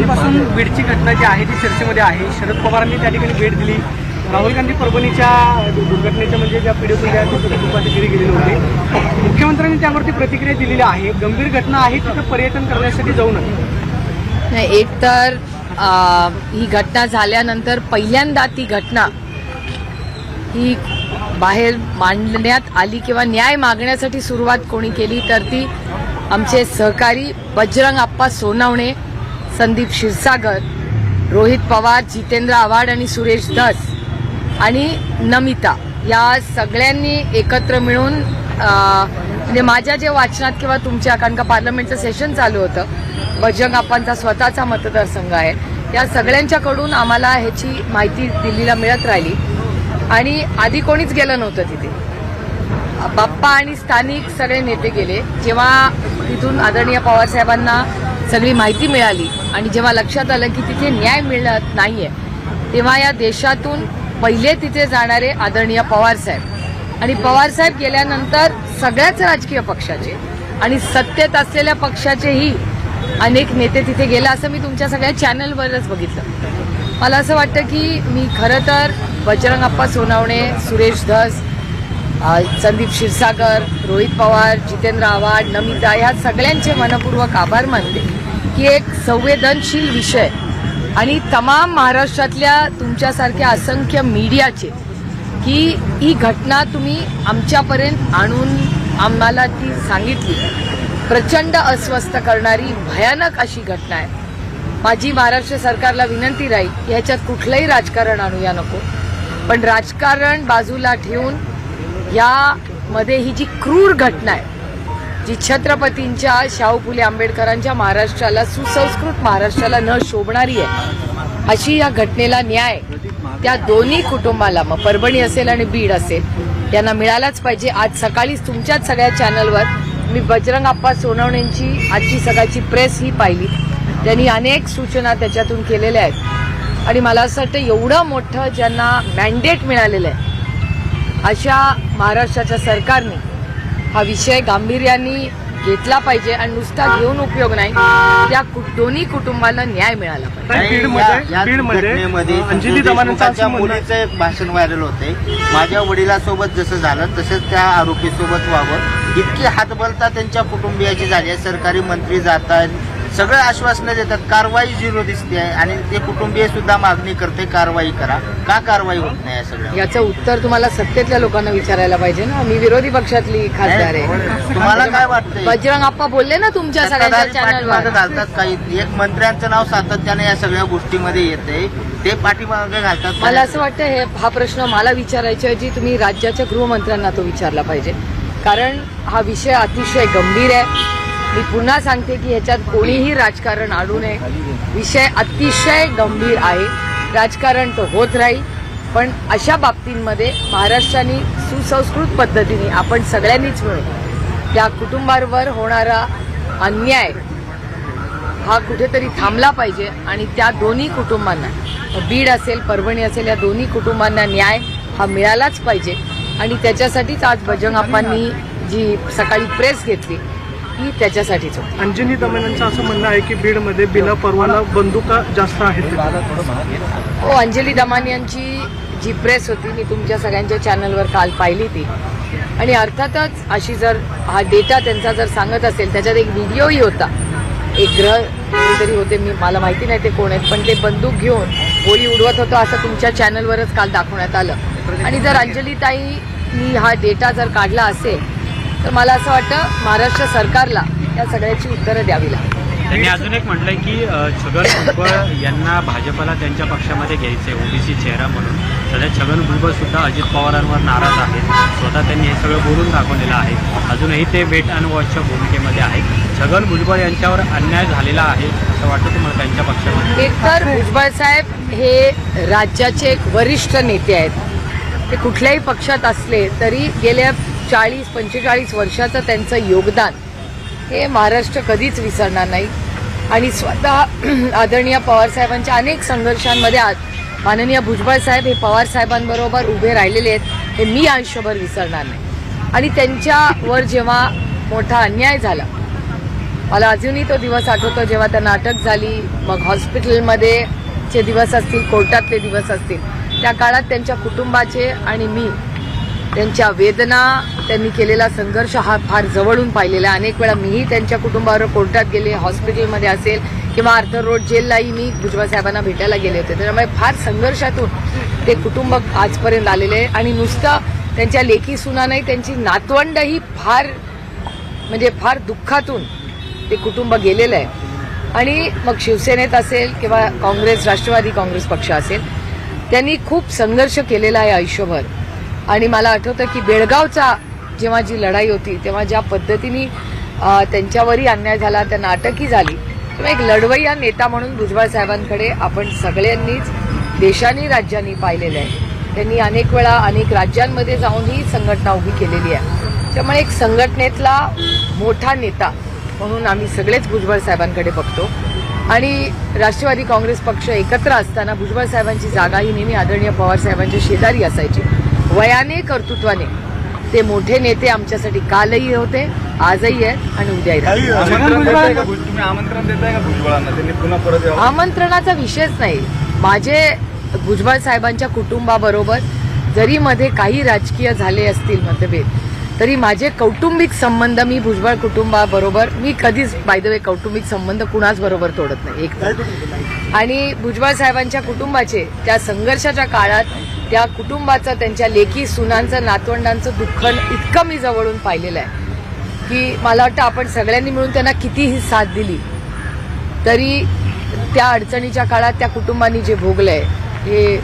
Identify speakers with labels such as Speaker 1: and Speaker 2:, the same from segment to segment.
Speaker 1: कालपासून बीडची घटना जी आहे ती चर्चेमध्ये आहे शरद पवारांनी त्या ठिकाणी भेट दिली. राहुल गांधी परभणीच्या दुर्घटनेच्या म्हणजे ज्या पीडित होत्या कुटुंबाची घरी गेलेली होती. मुख्यमंत्र्यांनी त्यावरती प्रतिक्रिया दिलेली आहे. गंभीर घटना आहे तिथं पर्यटन करण्यासाठी जाऊ नये
Speaker 2: नाही एक तर ही घटना झाल्यानंतर पहिल्यांदा ती घटना ही बाहेर मांडण्यात आली किंवा न्याय मागण्यासाठी सुरुवात कोणी केली तर ती आमचे सहकारी बजरंग आप्पा सोनावणे संदीप क्षीरसागर रोहित पवार जितेंद्र आव्हाड आणि सुरेश धस आणि नमिता. या सगळ्यांनी एकत्र मिळून म्हणजे माझ्या जे वाचनात किंवा तुमच्या कारण का पार्लमेंटचं सेशन चालू होतं बजरंग आपांचा स्वतःचा मतदारसंघ आहे. या सगळ्यांच्याकडून आम्हाला ह्याची माहिती दिल्लीला मिळत राहिली. आणि आधी कोणीच गेलं नव्हतं तिथे. बाप्पा आणि स्थानिक सगळे नेते गेले. जेव्हा तिथून आदरणीय पवार साहेबांना सगळी माहिती मिळाली. आणि जेव्हा लक्षात आलं की तिथे न्याय मिळत नाहीये तेव्हा या देशातून पहिले तिथे जाणारे आदरणीय पवार साहेब. आणि पवार साहेब गेल्यानंतर सगळ्याच राजकीय पक्षाचे आणि सत्तेत असलेल्या पक्षाचेही अनेक नेते तिथे गेले असं मी तुमच्या सगळ्या चॅनलवरच बघितलं. मला असं वाटतं की मी खरं तर बजरंग अप्पा सोनावणे सुरेश धस संदीप क्षीरसागर रोहित पवार जितेंद्र आव्हाड नमिता ह्या सगळ्यांचे मनपूर्वक आभार मानते की एक संवेदनशील विषय आणि तमाम महाराष्ट्रातल्या तुमच्यासारख्या असंख्य मीडियाचे की ही घटना तुम्ही आमच्यापर्यंत आणून आम्हाला ती सांगितली. प्रचंड अस्वस्थ करणारी भयानक अशी घटना आहे. माझी महाराष्ट्र सरकारला विनंती राहील की ह्याच्यात कुठलंही राजकारण आणूया नको. पण राजकारण बाजूला ठेवून यामध्ये ही जी क्रूर घटना आहे जी छत्रपतींच्या शाहू फुले आंबेडकरांच्या महाराष्ट्राला सुसंस्कृत महाराष्ट्राला न शोभणारी आहे अशी या घटनेला न्याय त्या दोन्ही कुटुंबाला मग परभणी असेल आणि बीड असेल यांना मिळालाच पाहिजे. आज सकाळीच तुमच्याच सगळ्या चॅनलवर मी बजरंग आप्पा सोनवणेंची आजची सकाळची प्रेस ही पाहिली. त्यांनी अनेक सूचना त्याच्यातून केलेल्या आहेत. आणि मला असं वाटतं एवढं मोठं ज्यांना मॅन्डेट मिळालेलं आहे अशा महाराष्ट्राच्या सरकारने हा विषय गांभीर्याने घेतला पाहिजे आणि नुसता घेऊन उपयोग नाही त्या दोन्ही कुटुंबाला न्याय मिळाला पाहिजे.
Speaker 3: मुलीचं एक भाषण व्हायरल होते. माझ्या वडिलासोबत जसं झालं तसंच त्या आरोपीसोबत व्हावं. इतकी हातबलता त्यांच्या कुटुंबियाची झाली आहे. सरकारी मंत्री जात आहेत सगळं आश्वासनं देतात कारवाई झिरो दिसते आहे आणि ते कुटुंबीय सुद्धा मागणी करते कारवाई करा. का कारवाई होत नाही या सगळ्या
Speaker 2: याचं उत्तर तुम्हाला सत्तेतल्या लोकांना विचारायला पाहिजे ना. मी विरोधी पक्षातली खासदार आहे.
Speaker 3: तुम्हाला काय वाटतंय?
Speaker 2: बजरंग आप्पा बोलले ना तुमच्या सगळ्यांच्या चॅनलवर
Speaker 3: घालतात काही. एक मंत्र्यांचं नाव सातत्याने या सगळ्या गोष्टीमध्ये येते ते पाठीमागे घालतात.
Speaker 2: मला असं वाटतं हे हा प्रश्न मला विचारायच्या ऐवजी तुम्ही राज्याच्या गृहमंत्र्यांना तो विचारला पाहिजे. कारण हा विषय अतिशय गंभीर आहे. मी पुन्हा सांगते की ह्याच्यात कोणीही राजकारण आणू नये. विषय अतिशय गंभीर आहे. राजकारण तो होत राहील पण अशा बाबतींमध्ये महाराष्ट्राने सुसंस्कृत पद्धतीने आपण सगळ्यांनीच मिळून त्या कुटुंबावर होणारा अन्याय हा कुठेतरी थांबला पाहिजे आणि त्या दोन्ही कुटुंबांना बीड असेल परभणी असेल या दोन्ही कुटुंबांना न्याय हा मिळालाच पाहिजे. आणि त्याच्यासाठीच आज बजरंगाप्पांनी जी सकाळी प्रेस घेतली ही त्याच्यासाठीच होती.
Speaker 1: अंजनी दमानींचं असं म्हणणं आहे की बीडमध्ये बिना परवाना बंदुका जास्त आहेत.
Speaker 2: हो अंजली दमानी यांची जी प्रेस होती मी तुमच्या सगळ्यांच्या चॅनलवर काल पाहिली ती. आणि अर्थातच अशी जर हा डेटा त्यांचा जर सांगत असेल त्याच्यात एक व्हिडिओही होता. एक ग्रह कोणीतरी होते मी मला माहिती नाही ते कोण आहेत पण ते बंदूक घेऊन गोळी उडवत होतं असं तुमच्या चॅनलवरच काल दाखवण्यात आलं. आणि जर अंजलीताईनी हा डेटा जर काढला असेल तर मला असं वाटतं महाराष्ट्र सरकारला या सगळ्याची उत्तरं द्यावी लागतील.
Speaker 4: त्यांनी अजून एक म्हटलंय की छगन भुजबळ यांना भाजपला त्यांच्या पक्षामध्ये घ्यायचंय ओबीसी चेहरा म्हणून. सध्या छगन भुजबळ सुद्धा अजित पवारांवर नाराज आहेत. स्वतः त्यांनी हे सगळं बोलून दाखवलेलं आहे. अजूनही ते वेट अँड वॉचच्या भूमिकेमध्ये आहेत. छगन भुजबळ यांच्यावर अन्याय झालेला आहे असं वाटतं तुम्हाला त्यांच्या पक्षामध्ये?
Speaker 2: एक तर भुजबळ साहेब हे राज्याचे एक वरिष्ठ नेते आहेत. ते कुठल्याही पक्षात असले तरी गेल्या चाळीस पंचेचाळीस वर्षाचं त्यांचं योगदान हे महाराष्ट्र कधीच विसरणार नाही. आणि स्वतः आदरणीय पवारसाहेबांच्या अनेक संघर्षांमध्ये आज माननीय भुजबळ साहेब हे पवार साहेबांबरोबर उभे राहिलेले आहेत हे मी आयुष्यभर विसरणार नाही. आणि त्यांच्यावर जेव्हा मोठा अन्याय झाला मला अजूनही तो दिवस आठवतो जेव्हा त्यांना अटक झाली मग हॉस्पिटलमध्ये चे दिवस असतील कोर्टातले दिवस असतील त्या काळात त्यांच्या कुटुंबाचे आणि मी त्यांच्या वेदना त्यांनी केलेला संघर्ष हा फार जवळून पाहिलेला आहे. अनेक वेळा मीही त्यांच्या कुटुंबावर कोर्टात गेले हॉस्पिटलमध्ये असेल किंवा आर्थर रोड जेललाही मी भुजबळ साहेबांना भेटायला गेले होते. त्याच्यामुळे फार संघर्षातून ते कुटुंब आजपर्यंत आलेले आहे. आणि नुसतं त्यांच्या लेखी सुना नाही त्यांची नातवंडही फार म्हणजे फार दुःखातून ते कुटुंब गेलेलं आहे. आणि मग शिवसेनेत असेल किंवा काँग्रेस राष्ट्रवादी काँग्रेस पक्ष असेल त्यांनी खूप संघर्ष केलेला आहे आयुष्यभर. आणि मला आठवतं की बेळगावचा जेव्हा जी लढाई होती तेव्हा ज्या पद्धतीने त्यांच्यावरही अन्याय झाला त्यांना अटकही झाली तेव्हा एक लढवय्या नेता म्हणून भुजबळ साहेबांकडे आपण सगळ्यांनीच देशांनी राज्यांनी पाहिलेलं आहे. त्यांनी अनेक वेळा अनेक राज्यांमध्ये जाऊन ही संघटना उभी केलेली आहे. त्यामुळे एक संघटनेतला मोठा नेता म्हणून आम्ही सगळेच भुजबळ साहेबांकडे बघतो. आणि राष्ट्रवादी काँग्रेस पक्ष एकत्र असताना भुजबळ साहेबांची जागा ही नेहमी आदरणीय पवार साहेबांच्या शेजारी असायची. वयाने कर्तृत्वाने. ते मोठे नेते आमच्यासाठी कालही होते आजही आहेत आणि उद्याही राहतील.
Speaker 5: आमंत्रण देताय का? भुज- तुम्ही आमंत्रण देताय का भुजबळांना? त्यांनी पुन्हा परत यावं.
Speaker 2: आमंत्रणाचा विषयच नाही. माझे भुजबळ साहेबांच्या कुटुंबाबरोबर जरी मध्ये काही राजकीय झाले असतील मतभेद तरी माझे कौटुंबिक संबंध मी भुजबळ कुटुंबाबरोबर मी कधीच बाय कौटुंबिक संबंध कुणाच बरोबर तोडत नाही. एक तर. आणि भुजबळ साहेबांच्या कुटुंबाचे त्या संघर्षाच्या काळात त्या कुटुंबाचं त्यांच्या लेखी सुनांचं नातवंडांचं दुःख इतकं मी जवळून पाहिलेलं आहे की मला वाटतं आपण सगळ्यांनी मिळून त्यांना कितीही साथ दिली तरी त्या अडचणीच्या काळात त्या कुटुंबांनी जे भोगलंय हे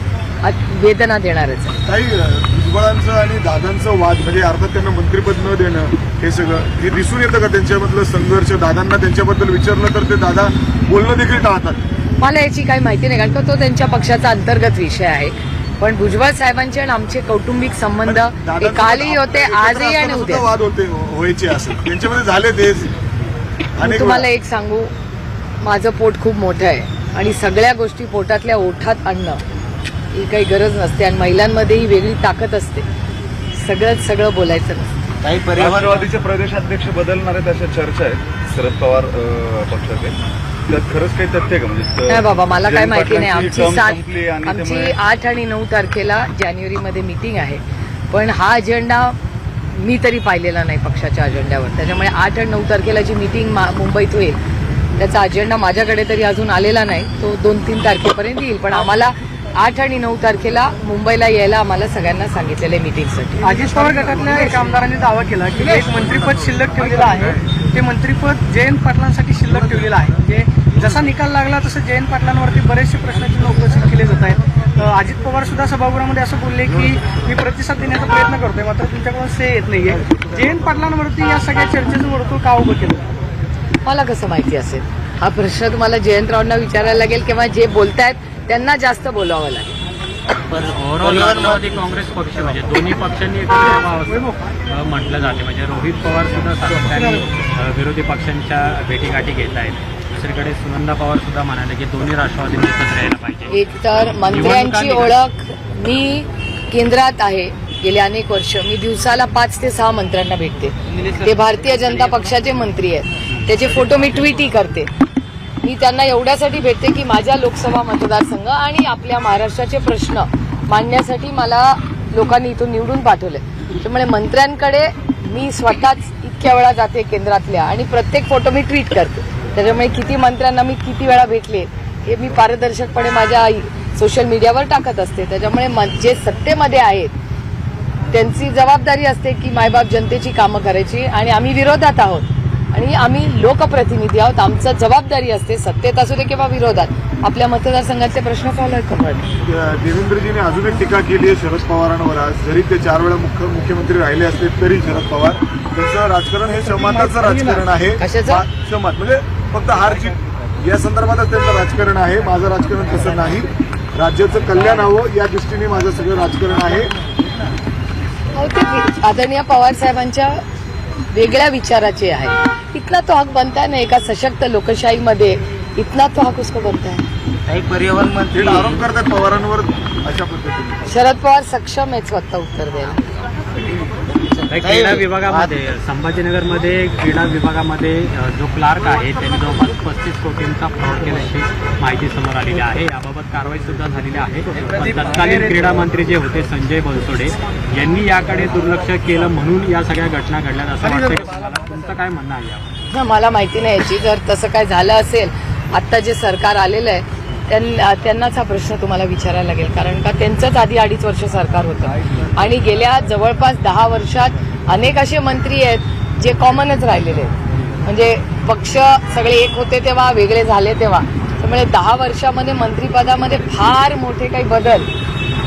Speaker 2: वेदना देणारच आहे.
Speaker 6: काही भुजबळांचं आणि दादांचं वाद म्हणजे अर्थात त्यांना मंत्रिपद न देणं हे सगळं हे दिसून येतं का त्यांच्यामधलं संघर्ष? दादांना त्यांच्याबद्दल विचारलं तर ते दादा बोलणं देखील टाळतात.
Speaker 2: मला याची काही माहिती नाही कारण का तो त्यांच्या पक्षाचा अंतर्गत विषय आहे. पण भुजबळ साहेबांचे आणि आमचे कौटुंबिक संबंध कालही होते आजही आणि उद्या.
Speaker 6: वाद होते व्हायचे असं. त्यांच्यामध्ये झाले अनेक
Speaker 2: तुम्हाला. एक सांगू माझं पोट खूप मोठं आहे आणि सगळ्या गोष्टी पोटातल्या ओठात आणणं ही काही गरज नसते आणि महिलांमध्ये ही वेगळी ताकद असते. सगळंच सगळं बोलायचं नसतं.
Speaker 3: काही परिवार
Speaker 5: राष्ट्रवादीचे प्रदेशाध्यक्ष बदलणार आहेत अशा चर्चा आहेत शरद पवार पक्षाचे. त्यात खरंच काही तथ्य आहे का? म्हणजे
Speaker 2: नाही बाबा मला काय माहिती नाही. आमची सात आमची आठ आणि नऊ तारखेला जानेवारीमध्ये मीटिंग आहे. पण हा अजेंडा मी तरी पाहिलेला नाही पक्षाच्या अजेंड्यावर त्याच्यामुळे आठ आणि नऊ तारखेला जी मीटिंग मुंबईत होईल त्याचा अजेंडा माझ्याकडे तरी अजून आलेला नाही. तो दोन तीन तारखेपर्यंत येईल. पण आम्हाला आठ आणि नऊ तारखेला मुंबईला यायला आम्हाला सगळ्यांना सांगितलेलं आहे मीटिंगसाठी
Speaker 1: अजित पवार गटातल्या एका आमदारांनी दावा केला की एक मंत्रिपद शिल्लक ठेवलेलं आहे. ते मंत्रिपद जयंत पाटलांसाठी शिल्लक ठेवलेलं आहे. म्हणजे जसा निकाल लागला तसं जयंत पाटलांवरती बरेचसे प्रश्नाची उपस्थित केले जात आहेत. अजित पवार सुद्धा सभागृहामध्ये असं बोलले की मी प्रतिसाद देण्याचा प्रयत्न करतोय मात्र तुमच्याकडून से येत नाहीये. जयंत पाटलांवरती या सगळ्या चर्चेचं वर्तुळ का उभं केलं?
Speaker 2: मला कसं माहिती असेल? हा प्रश्न तुम्हाला जयंतरावांना विचारायला लागेल किंवा जे बोलतायत त्यांना जास्त बोलावं लागेल.
Speaker 4: ओव्हरऑल राष्ट्रवादी काँग्रेस पक्ष म्हणजे दोन्ही पक्षांनी एकत्र यावं असं म्हटलं जाते. म्हणजे रोहित पवार सुद्धा सातत्याने विरोधी पक्षांच्या भेटीगाठी घेत आहेत. दुसरीकडे सुनंदा पवार सुद्धा म्हणाले की दोन्ही राष्ट्रवादींनी एकत्र यायला पाहिजे.
Speaker 2: एक तर मंत्र्यांची ओळख मी केंद्रात आहे. गेले अनेक वर्ष. मी दिवसाला पाच ते सहा मंत्र्यांना भेटते. ते भारतीय जनता पक्षाचे मंत्री आहेत. त्याचे फोटो मी ट्विटही करते. मी त्यांना एवढ्यासाठी भेटते की माझ्या लोकसभा मतदारसंघ आणि आपल्या महाराष्ट्राचे प्रश्न मांडण्यासाठी मला लोकांनी इथून निवडून पाठवले. त्यामुळे मंत्र्यांकडे मी स्वतःच इतक्या वेळा जाते केंद्रातल्या आणि प्रत्येक फोटो मी ट्विट करते. त्याच्यामुळे किती मंत्र्यांना मी किती वेळा भेटले हे मी पारदर्शकपणे माझ्या सोशल मीडियावर टाकत असते. त्याच्यामुळे जे सत्तेमध्ये आहेत त्यांची जबाबदारी असते की मायबाप जनतेची कामं करायची आणि आम्ही विरोधात आहोत. आणि आम्ही लोकप्रतिनिधी आहोत. आमचं जबाबदारी असते सत्तेत असू दे किंवा विरोधात. आपल्या मतदारसंघातले प्रश्न सॉल्व्ह करण्याची
Speaker 6: देवेंद्रजीने अजून एक टीका केली आहे शरद पवारांवर आज. जरी ते चार वेळा मुख्य मुख्यमंत्री राहिले असले तरी शरद पवार. त्यांचं राजकारण हे क्षमाताचं राजकारण आहे. क्षमात म्हणजे फक्त हार जीत या संदर्भातच त्यांचं राजकारण आहे. माझं राजकारण तसं नाही. राज्याचं कल्याण हवं या दृष्टीने माझं सगळं राजकारण आहे.
Speaker 2: हो आदरणीय पवार साहेबांच्या वेगळ्या विचाराचे आहे. इथला तो हक बनता है ना एका सशक्त लोकशाहीमध्ये? इथला तो हक उसको बनता है
Speaker 3: काही परिवहन मंत्री
Speaker 6: थेट आरोप करतात पवारांवर अशा पद्धतीने.
Speaker 2: शरद पवार सक्षम आहे स्वतः उत्तर द्यायला.
Speaker 4: काही क्रीडा विभागामध्ये संभाजीनगरमध्ये क्रीडा विभागामध्ये अ, जो क्लार्क आहे त्यांनी जवळपास पस्तीस कोटींचा फ्रॉड केल्याची माहिती समोर आलेली आहे. याबाबत कारवाई सुद्धा झालेली आहे. पण तत्कालीन क्रीडा मंत्री जे होते संजय बनसोडे यांनी याकडे दुर्लक्ष केलं म्हणून या सगळ्या घटना घडल्यात असं वाटतं? तुमचं काय म्हणणं आहे
Speaker 2: मला माहिती नाही याची. जर तसं काय झालं असेल आत्ता जे सरकार आलेलं आहे त्यां- त्यांनाच हा प्रश्न तुम्हाला विचारायला लागेल. कारण का त्यांचंच आधी अडीच वर्ष सरकार होतं. आणि गेल्या जवळपास दहा वर्षात अनेक असे मंत्री आहेत जे कॉमनच राहिलेले आहेत. म्हणजे पक्ष सगळे एक होते तेव्हा वेगळे झाले तेव्हा. त्यामुळे दहा वर्षामध्ये मंत्रिपदामध्ये फार मोठे काही बदल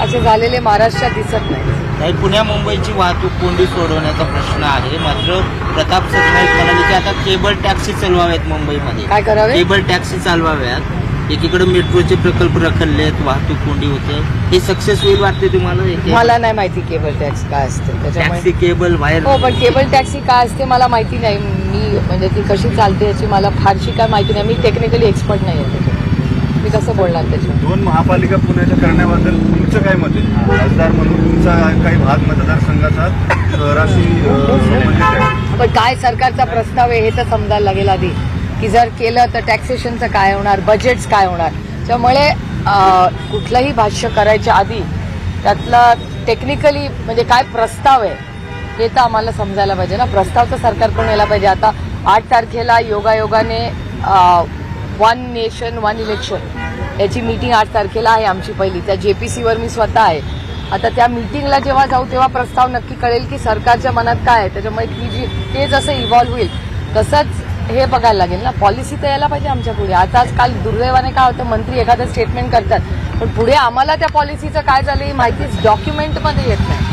Speaker 2: असे झालेले महाराष्ट्रात दिसत नाही.
Speaker 3: काही पुण्या मुंबईची वाहतूक कोंडी सोडवण्याचा प्रश्न आहे. मात्र प्रताप सरनाईक म्हणाले की आता केबल टॅक्सी चालवाव्यात मुंबईमध्ये.
Speaker 2: काय करावे?
Speaker 3: केबल टॅक्सी चालवाव्यात. एकीकडे मेट्रोचे प्रकल्प रखडले आहेत वाहतूक कोंडी होते. हे सक्सेस होईल वाटते तुम्हाला?
Speaker 2: मला नाही माहिती केबल टॅक्स काय असते. त्याच्यामुळे
Speaker 3: टॅक्सी केबल बाहेर
Speaker 2: हो पण केबल टॅक्सी काय असते मला माहिती नाही. मी म्हणजे ती कशी चालते याची मला फारशी काय माहिती नाही. मी टेक्निकली एक्सपर्ट नाही आहे. मी कसं बोलणार त्याच्यावर?
Speaker 5: दोन महापालिका पुण्याच्या करण्याबद्दल तुमचं काय मत आहे? खासदार म्हणून तुमचा काही भाग मतदारसंघाचा शहराशी अं, संबंधित आहे.
Speaker 2: पण काय सरकारचा प्रस्ताव आहे हे तर समजायला लागेल आधी. की जर केलं तर टॅक्सेशनचं काय होणार? बजेट्स काय होणार? त्यामुळे अं, कुठलंही भाष्य करायच्या आधी त्यातलं टेक्निकली म्हणजे काय प्रस्ताव आहे हे तर आम्हाला समजायला पाहिजे ना. प्रस्ताव तर सरकारकडून यायला पाहिजे? आता आठ तारखेला योगायोगाने वन नेशन वन इलेक्शन. याची मीटिंग आठ तारखेला आहे आमची पहिली. त्या जे पी सीवर मी स्वतः आहे. आता त्या मीटिंगला जेव्हा जाऊ तेव्हा प्रस्ताव नक्की कळेल की सरकारच्या मनात काय आहे. त्याच्यामुळे ती जी ते जसं इव्हॉल्व्ह होईल तसंच हे बघायला लागेल ना. पॉलिसी तर यायला पाहिजे आमच्या पुढे. आता काल दुर्दैवाने काय होतं मंत्री एखादं स्टेटमेंट करतात. पण पुढे आम्हाला त्या पॉलिसीचं काय झालं ही माहितीच डॉक्युमेंटमध्ये येत नाही.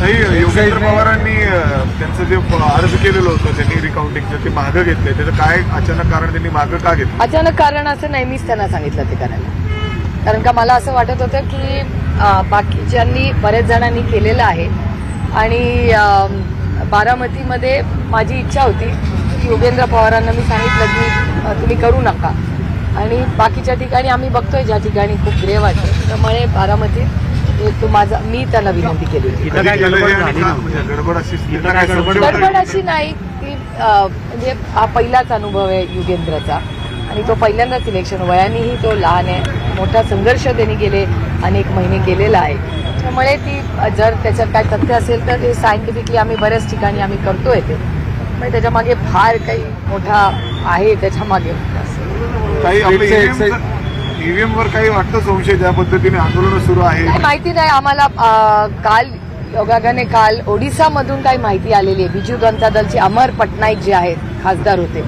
Speaker 6: नाही योगेंद्र पवारांनी त्यांचं जे अर्ज केलेलं होतं त्यांनी रिकाउंटिंगचं ते मागं घेतलंय. त्याचं काय अचानक कारण त्यांनी मागं का घेतलं?
Speaker 2: अचानक कारण असं नाही मीच त्यांना सांगितलं ते करायला. कारण का मला असं वाटत होतं की बाकीच्यांनी बऱ्याच जणांनी केलेलं आहे. आणि बारामतीमध्ये माझी इच्छा होती की योगेंद्र पवारांना मी सांगितलं की तुम्ही करू नका. आणि बाकीच्या ठिकाणी आम्ही बघतोय ज्या ठिकाणी खूप ग्रेव आहे. त्यामुळे बारामतीत तो माझा मी त्यांना विनंती केली.
Speaker 4: इथं काय गडबड झाली.
Speaker 6: म्हणजे गडबड अशी
Speaker 4: इथं काय गडबड
Speaker 2: गडबड अशी नाही की अं, म्हणजे हा पहिलाच अनुभव आहे युगेंद्रचा. आणि तो पहिल्यांदाच इलेक्शन वयानेही तो लहान आहे मोठा संघर्ष त्यांनी गेले अनेक महिने केलेला आहे. त्यामुळे ती अं, जर त्याच्यात काय तथ्य असेल तर ते सायंटिफिकली आम्ही बऱ्याच ठिकाणी आम्ही करतोय ते. म्हणजे त्याच्यामागे फार काही मोठा आहे त्याच्यामागे.
Speaker 6: काही आपलं वर काही वाटतं संशय ज्या पद्धतीने आंदोलन सुरू आहे?
Speaker 2: काय माहिती नाही. आम्हाला काल योगागाने काल ओडिसामधून काही माहिती आलेली आहे. बिजू जनता दलचे अमर पटनाईक जे आहेत खासदार होते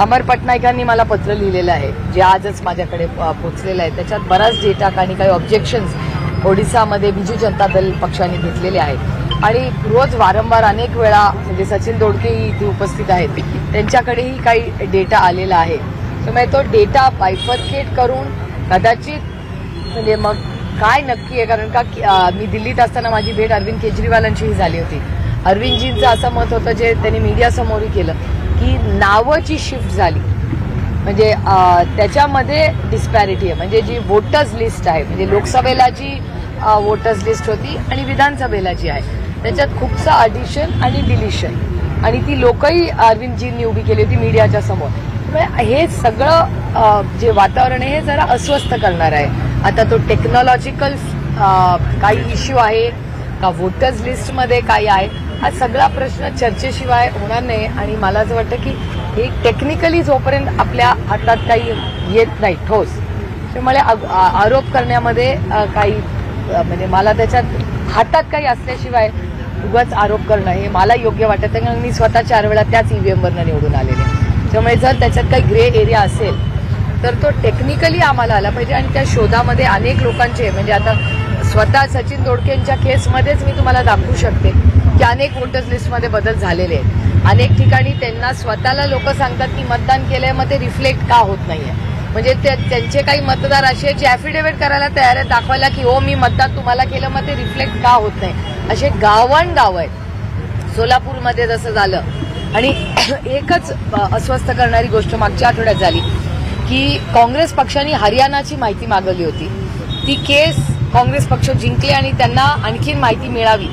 Speaker 2: अमर पटनाईकांनी मला पत्र लिहिलेलं आहे जे आजच माझ्याकडे पोचलेलं आहे. त्याच्यात बराच डेटा आणि काही ऑब्जेक्शन्स ओडिसामध्ये बिजू जनता दल पक्षाने घेतलेले आहेत. आणि रोज वारंवार अनेक वेळा म्हणजे सचिन दोडकेही इथे उपस्थित आहेत. त्यांच्याकडेही काही डेटा आलेला आहे. त्यामुळे तो डेटा बायफर्केट करून कदाचित म्हणजे मग काय नक्की आहे? कारण का मी दिल्लीत असताना माझी भेट अरविंद केजरीवालांचीही झाली होती. अरविंदजींचं असं मत होतं जे त्यांनी मीडियासमोरही केलं की नावाची शिफ्ट झाली. म्हणजे त्याच्यामध्ये डिस्पॅरिटी आहे. म्हणजे जी वोटर्स लिस्ट आहे म्हणजे लोकसभेला जी वोटर्स लिस्ट होती आणि विधानसभेला जी आहे त्याच्यात खूपसं अडिशन आणि डिलिशन आणि ती लोकही अरविंदजींनी उभी केली होती मीडियाच्या समोर. म्हणजे हे सगळं जे वातावरण आहे हे जरा अस्वस्थ करणार आहे. आता तो टेक्नॉलॉजिकल काही इश्यू आहे का वोटर्स लिस्टमध्ये काही आहे हा सगळा प्रश्न चर्चेशिवाय होणार नाही. आणि मला असं वाटतं की हे टेक्निकली जोपर्यंत आपल्या हातात काही येत नाही ठोस त्यामुळे आग- आरोप करण्यामध्ये काही म्हणजे मला त्याच्यात हातात काही असल्याशिवाय उगाच आरोप करणं हे मला योग्य वाटत नाही. कारण मी स्वतः चार वेळा त्याच ईव्हीएमवरनं निवडून आलेले त्यामुळे जर त्याच्यात काही ग्रे एरिया असेल तर तो टेक्निकली आम्हाला आला पाहिजे आणि त्या शोधामध्ये अनेक लोकांचे म्हणजे आता स्वतः सचिन दोडकेंच्या केसमध्येच मी तुम्हाला दाखवू शकते की अनेक वोटर्स लिस्टमध्ये बदल झालेले आहेत. अनेक ठिकाणी त्यांना स्वतःला लोक सांगतात की मतदान केलंय मग ते रिफ्लेक्ट का होत नाही आहे म्हणजे ते त्यांचे काही मतदार असे आहेत जे ॲफिडेव्हिट करायला तयार आहेत दाखवायला की हो मी मतदान तुम्हाला केलं मग ते रिफ्लेक्ट का होत नाही. असे गावण गाव आहेत. सोलापूरमध्ये जसं झालं आणि एकच अस्वस्थ करणारी गोष्ट मागच्या आठवड्यात झाली की काँग्रेस पक्षाने हरियाणाची माहिती मागवली होती. ती केस काँग्रेस पक्ष जिंकले आणि त्यांना आणखीन माहिती मिळावी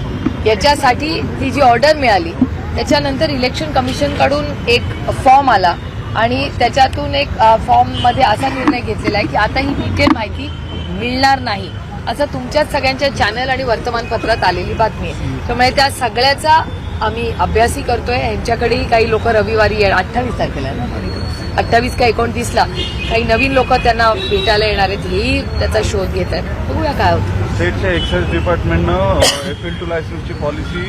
Speaker 2: याच्यासाठी ती जी ऑर्डर मिळाली त्याच्यानंतर इलेक्शन कमिशनकडून एक फॉर्म आला आणि त्याच्यातून एक फॉर्ममध्ये असा निर्णय घेतलेला आहे की आता ही डिटेल माहिती मिळणार नाही असं तुमच्याच सगळ्यांच्या चॅनल आणि वर्तमानपत्रात आलेली बातमी आहे. त्यामुळे त्या सगळ्याचा आम्ही अभ्यासही करतोय. ह्यांच्याकडेही काही लोक रविवारी अठ्ठावीस तारखेला अठ्ठावीस का एकोणतीसला काही नवीन लोक त्यांना भेटायला येणार आहेत. हेही त्याचा शोध घेत आहेत. बघूया काय होतं.
Speaker 5: स्टेटच्या एक्साईज डिपार्टमेंटनं एफ एल टू लायसन्सची पॉलिसी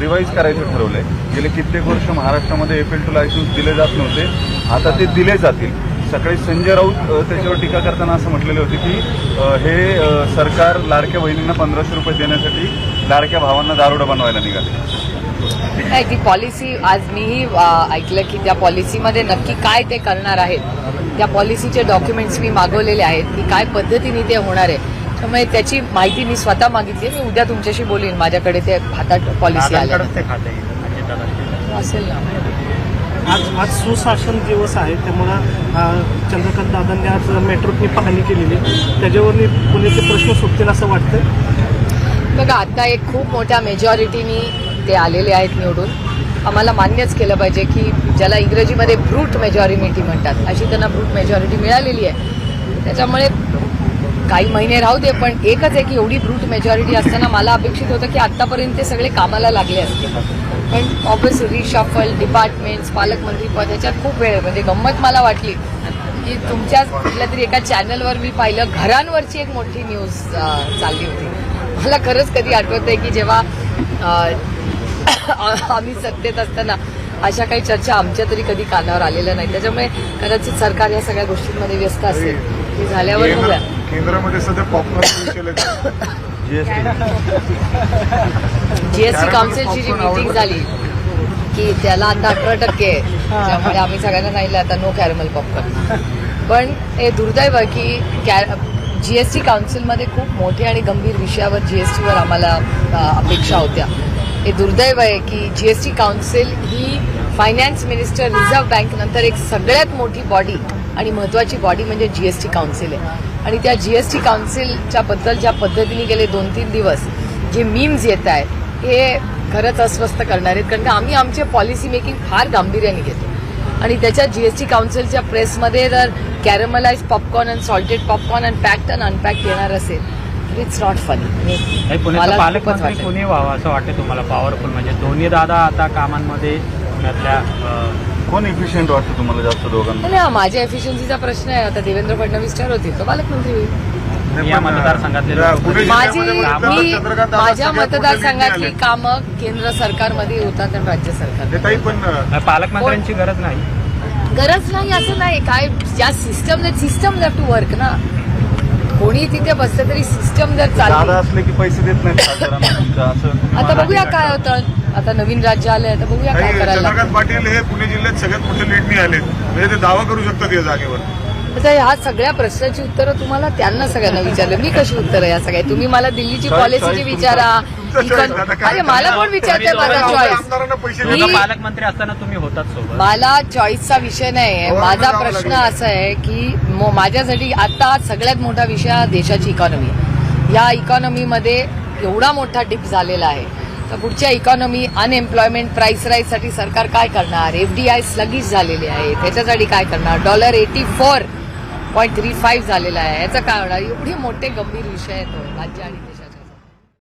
Speaker 5: रिवाईज करायचं ठरवलंय. गेले कित्येक वर्ष महाराष्ट्रामध्ये एफ एल टू लायसन्स दिले जात नव्हते. आता ते दिले जातील. सकाळी संजय राऊत त्याच्यावर टीका करताना असं म्हटलेले होते की हे सरकार लाडक्या बहिणींना पंधराशे रुपये देण्यासाठी लाडक्या भावांना दारोडा बनवायला निघाले.
Speaker 2: नाही ती पॉलिसी आज मीही ऐकलं की त्या पॉलिसीमध्ये नक्की काय ते करणार आहेत. त्या पॉलिसीचे डॉक्युमेंट्स मी मागवलेले आहेत की काय पद्धतीने ते होणार आहे. त्यामुळे त्याची माहिती मी स्वतः मागितली. मी उद्या तुमच्याशी बोलीन. माझ्याकडे ते हातात पॉलिसी
Speaker 4: अजितदादा
Speaker 2: असेल ना.
Speaker 7: आज आज सुशासन दिवस आहे. त्यामुळं चंद्रकांत दादांनी आज मेट्रोतनी पाहणी केलेली. त्याच्यावरनी पुण्याचे प्रश्न सुटतील असं वाटतं
Speaker 2: बघा आता एक खूप मोठ्या मेजॉरिटीनी ते आलेले आहेत निवडून आम्हाला मान्यच केलं पाहिजे की ज्याला इंग्रजीमध्ये ब्रूट मेजॉरिटी म्हणतात अशी त्यांना ब्रूट मेजॉरिटी मिळालेली आहे. त्याच्यामुळे काही महिने राहू दे पण एकच आहे की एवढी ब्रूट मेजॉरिटी असताना मला अपेक्षित होतं की आत्तापर्यंत ते सगळे कामाला लागले असते. पण ऑफिस रिशफल डिपार्टमेंट्स पालकमंत्रीपद ह्याच्यात खूप वेळ आहे. म्हणजे गंमत मला वाटली की तुमच्याच कुठल्या तरी एका चॅनलवर मी पाहिलं घरांवरची एक मोठी न्यूज चालली होती. मला खरंच कधी आठवत आहे की जेव्हा आम्ही सत्तेत असताना अशा काही चर्चा आमच्या तरी कधी कानावर आलेल्या नाही. त्याच्यामुळे कदाचित सरकार या सगळ्या गोष्टींमध्ये व्यस्त असेल. ते झाल्यावर बघूया.
Speaker 6: केंद्रामध्ये सध्या पॉपकॉर्न विषय
Speaker 2: जीएसटी काउन्सिलची जी मिटिंग झाली की त्याला आता अठरा टक्के आहे. त्यामुळे आम्ही सगळ्यांना सांगितलं आता नो कॅरमल पॉपकॉर्न पण हे दुर्दैव आहे की कॅ जीएसटी काउन्सिलमध्ये खूप मोठे आणि गंभीर विषयावर जीएसटीवर आम्हाला अपेक्षा होत्या. हे दुर्दैव आहे की जीएसटी काउन्सिल ही फायनान्स मिनिस्टर रिझर्व्ह बँक नंतर एक सगळ्यात मोठी बॉडी आणि महत्वाची बॉडी म्हणजे जीएसटी काउन्सिल आहे. आणि त्या जीएसटी काउन्सिलच्या बद्दल ज्या पद्धतीने गेले दोन तीन दिवस जे मीम्स येत आहेत हे खरंच अस्वस्थ करणार आहेत. कारण का आम्ही आमचे पॉलिसी मेकिंग फार गांभीर्याने घेतो. आणि त्याच्या जीएसटी काउन्सिलच्या प्रेसमध्ये जर caramelize popcorn and salted popcorn and packed and unpacked येणार असेल इट्स नॉट फनी
Speaker 4: पालकमंत्री कोणी व्हावं असं वाटतं तुम्हाला? पॉवरफुल म्हणजे दोन्ही दादा आता कामांमध्ये पुण्यातल्या
Speaker 5: कोण इफिशियंट वाटतं तुम्हाला जास्त दोघांना
Speaker 2: नाही माझ्या एफिशियन्सीचा प्रश्न आहे. आता देवेंद्र फडणवीस ठरवतील तो पालकमंत्री होईल.
Speaker 4: या मतदारसंघातले
Speaker 2: माझी मी माझ्या मतदारसंघातली कामं केंद्र सरकारमध्ये होतात आणि राज्य सरकार
Speaker 6: मिळाले. ते ताई पण अं,
Speaker 4: पालकमंत्र्यांची गरज नाही.
Speaker 2: गरज नाही असं नाही. काय ज्या सिस्टम सिस्टम टू वर्क ना कोणी तिथे बसलं तरी सिस्टम जर
Speaker 5: दादा
Speaker 2: चालली
Speaker 5: असले की पैसे देत तुम्ही
Speaker 2: आता बघूया काय होतं. आता नवीन राज्य आलंय आता बघूया काय करायला.
Speaker 6: चंद्रकांत पाटील हे पुणे जिल्ह्यात सगळ्यात मोठे लीडनी आले म्हणजे ते दावा करू शकतात या जागेवर.
Speaker 2: आता ह्या सगळ्या प्रश्नाची उत्तरं तुम्हाला त्यांना सगळ्यांना विचारलं. मी कशी उत्तरं या सगळ्या? तुम्ही मला दिल्लीची पॉलिसीची विचारा. इकॉन- अरे मला कोण विचारतंय माझा चॉईस मी-
Speaker 4: पालकमंत्री असताना तुम्ही होतात सोबत.
Speaker 2: मला चॉईसचा विषय नाही आहे
Speaker 6: हो,
Speaker 2: माझा प्रश्न. असा आहे की मो- माझ्यासाठी आता सगळ्यात मोठा विषय हा देशाची इकॉनॉमी या इकॉनॉमीमध्ये एवढा मोठा डिप झालेला आहे. तर पुढच्या इकॉनॉमी अनएम्प्लॉयमेंट प्राईस राईजसाठी सरकार काय करणार? एफ डी आय स्लगीज झालेली आहे त्याच्यासाठी काय करणार? Dollar eighty four point three five झालेला आहे. याचं काय होणार एवढे मोठे गंभीर विषय आहेत. राज्य आणि